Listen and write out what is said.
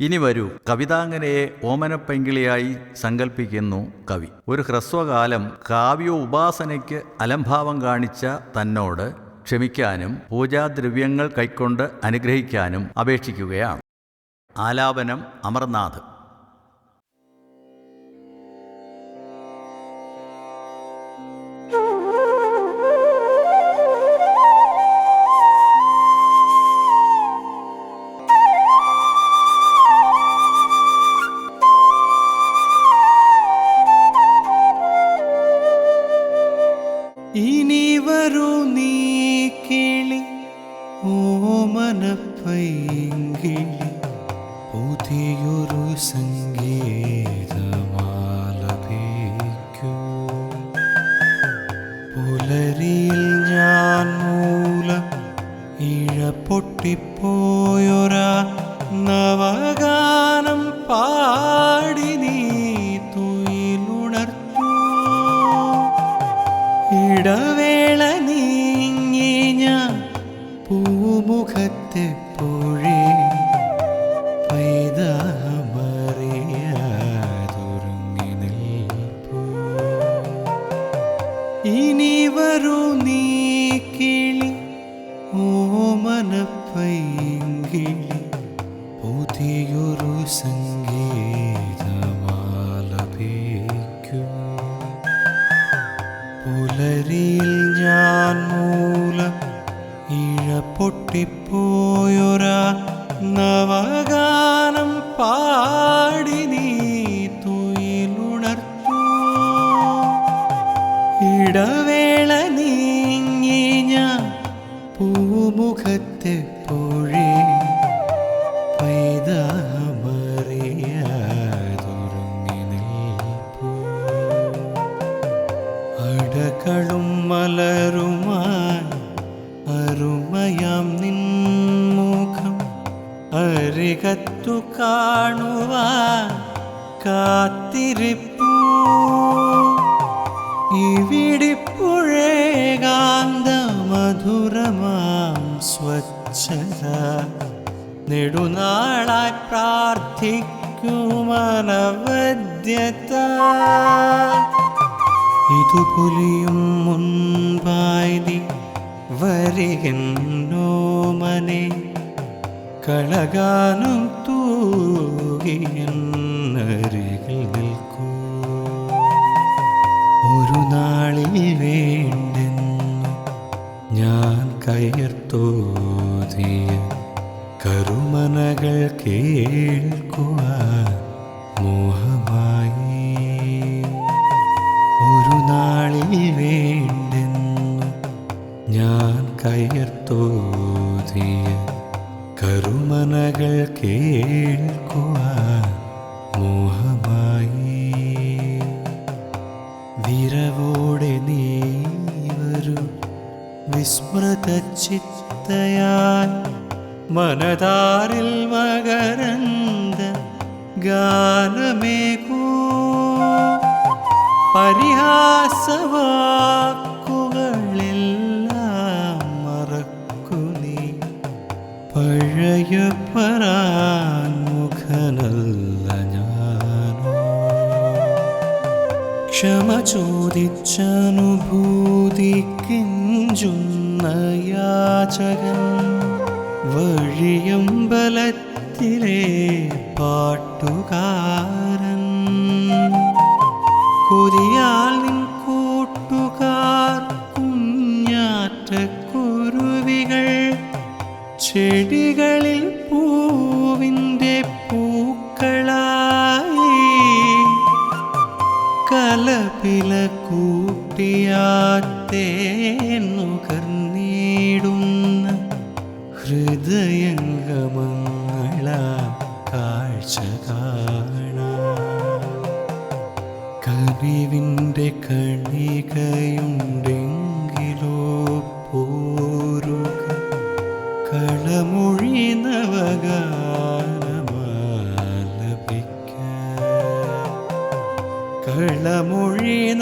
ഇനി വരൂ. കവിതാംഗനയെ ഓമനപ്പെങ്കിളിയായി സങ്കല്പിക്കുന്നു കവി. ഒരു ഹ്രസ്വകാലം കാവ്യ ഉപാസനയ്ക്ക് അലംഭാവം കാണിച്ച തന്നോട് ക്ഷമിക്കാനും പൂജാദ്രവ്യങ്ങൾ കൈക്കൊണ്ട് അനുഗ്രഹിക്കാനും അപേക്ഷിക്കുകയാണ്. ആലാപനം അമർനാഥ്. ഇനി വരൂ നീ കിളി ഓമനപ്പൈങ്കിളി പുതിയൊരു സംഗീതമാലപിക്കൂ. പുലരിയിൽ ഞാൻ മൂലം ഇഴ പൊട്ടിപ്പോയൊരാ നവഗാനം ഇടവേള നീങ്ങി ഞാൻ പൂമുഖത്തെ പൊഴി പൈതമറിയാതൊരുങ്ങി നിൽപ്പൂ. ഇനി വരൂ നീ കിളി ഓമനപ്പൈങ്കിളി പുതിയൊരു സംഗീതമാലപിക്കൂ പുലരിയിൽ ഞാൻ മൂലം ഇഴ പൊട്ടിപ്പോയൊരാ നവഗാനം പാടി നീ തുയിലുണർത്തൂ. ഇടവേള നീങ്ങി ഞാൻ പൂമുഖത്തെ പൊഴി പൈതമറിയാതൊരുങ്ങി അടകളും മലരുമായി അരുമയാം നിൻമുഖം അരികത്തു കാണുവാൻ കാത്തിരിപ്പൂ. ഇവിടിപ്പുഴേകാന്ത മധുരമാം സ്വച്ഛത. നെടുനാളായി പ്രാർത്ഥിക്കുമനവദ്യത ഇതു പുലിയും മുൻപായി വരികോ മനെ. കളകാനും തൂകിയെന്നരികിൽ നിൽക്കൂ. ഒരു നാളിൽ വേണ്ടെന്നു ഞാൻ കയർത്തോതിയ കരുമനകൾ കേൾക്കുവാൻ മോഹമായി കേൾക്കുവാൻ മോഹമായി. വിരവോടെ നീ വിസ്മൃത ചിത്തയാൽ മനതാറിൽ മകരന്ത ഗാനമേകൂ. പരിഹാസവാക്കുകളെല്ലാം മറക്കു പഴയ പരാൻമുഖനല്ല ക്ഷമ ചോദിച്ചനുഭൂതിക്കിഞ്ചുന്ന യാചകൻ വഴിയമ്പലത്തിലെ പാട്ടുകാരൻ. കൊതിയാൽ നിൻ കൂട്ടുകാർ കുഞ്ഞാറ്റക്കുരുവികൾ ചെടികളിൽ കനിവിന്റെ കണികയുണ്ടെങ്കിലോ പോരുക. കളമൊഴി നവഗാനമാലപിക്ക. കളമൊഴി